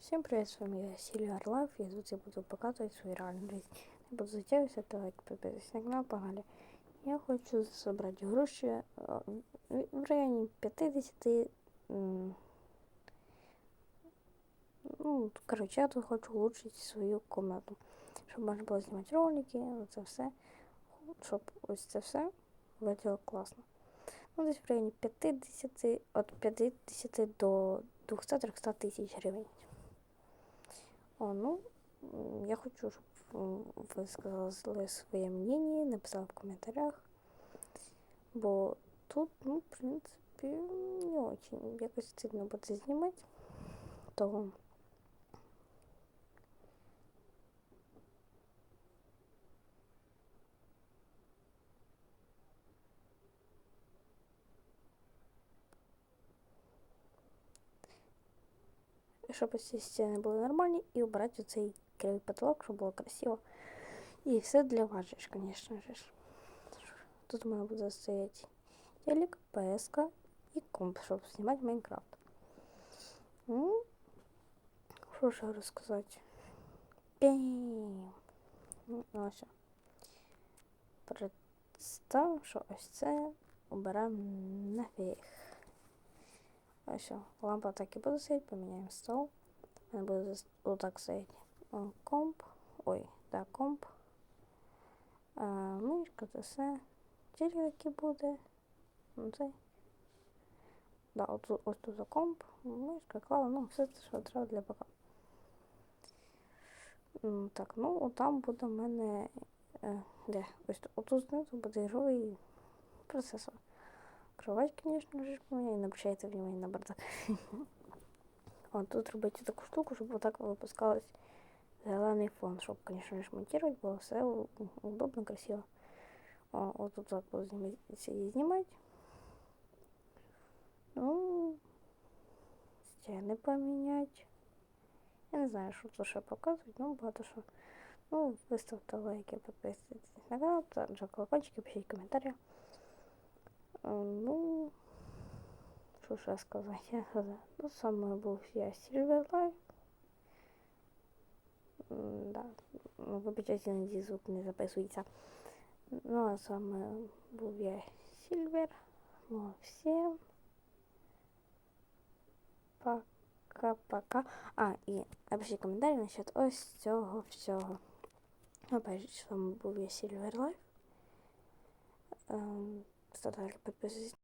Всем привет, с вами я, Сильвер Лайф, и тут я буду показывать свою реальную жизнь. Не буду затягиваться, давайте подписывайтесь на канал, погнали. Я хочу собрать гроші е, в районі 50. м, Ну, короче, я тут хочу улучшить свою комнату. Щоб можна було знімати ролики, це все. Щоб ось це все виглядело класно. Ну, десь в районі 50, від 50 до 200-300 тисяч гривень. О, ну, я хочу, щоб ви сказали своє мнение, написали в коментарях. Бо тут, ну, в принципі, не очень. Якось стидно буде знімати. То щоб ці стіни були нормальні, і обрати цей кривий потолок, щоб було красиво. І все для вас же, звісно ж. Тут у мене буде стояти телек, ПСК і комп, щоб знімати Майнкрафт. Ну, що ще розказати? Пім. Ну, ось. Представ, що ось це оберемо нафіг. Ось, лампа так і буде стояти, поміняємо стол. У мене буде отак О, комп. Ой, да, комп. А, мишка, це все. Який. Да, от, ось тут за комп, мишка, клава, ну, все це, що треба для ПК. Так, ну, там буде в мене. Е, де? Ось тут, знизу буде ігровий процесор. Кровать, конечно же, поміняю, не обращайте внимание на бардак. О, тут робити таку штуку, щоб отак випускалось зелений фон, щоб, же, монтировать було все удобно, красиво. О, от тут так буду знімати знімати. Ну, стіни поміняти. Я не знаю, що тут ще показувати, ну багато що. Ну, виставте лайки, підписуйтесь на канал, також колокольчики, пишіть коментарі. Ну, що ще сказати? Я. Ну, саме був я Silver Life. М, Да. Ну, вибачайте, звук не записується. Ну, а саме був я Сильвер. Ну, всім. Пока-пока. А, і напишіть коментарі насчет ось цього всього. Опять же, з вами був я Silver Life. Ем, Ставте лайк, підписуйтесь.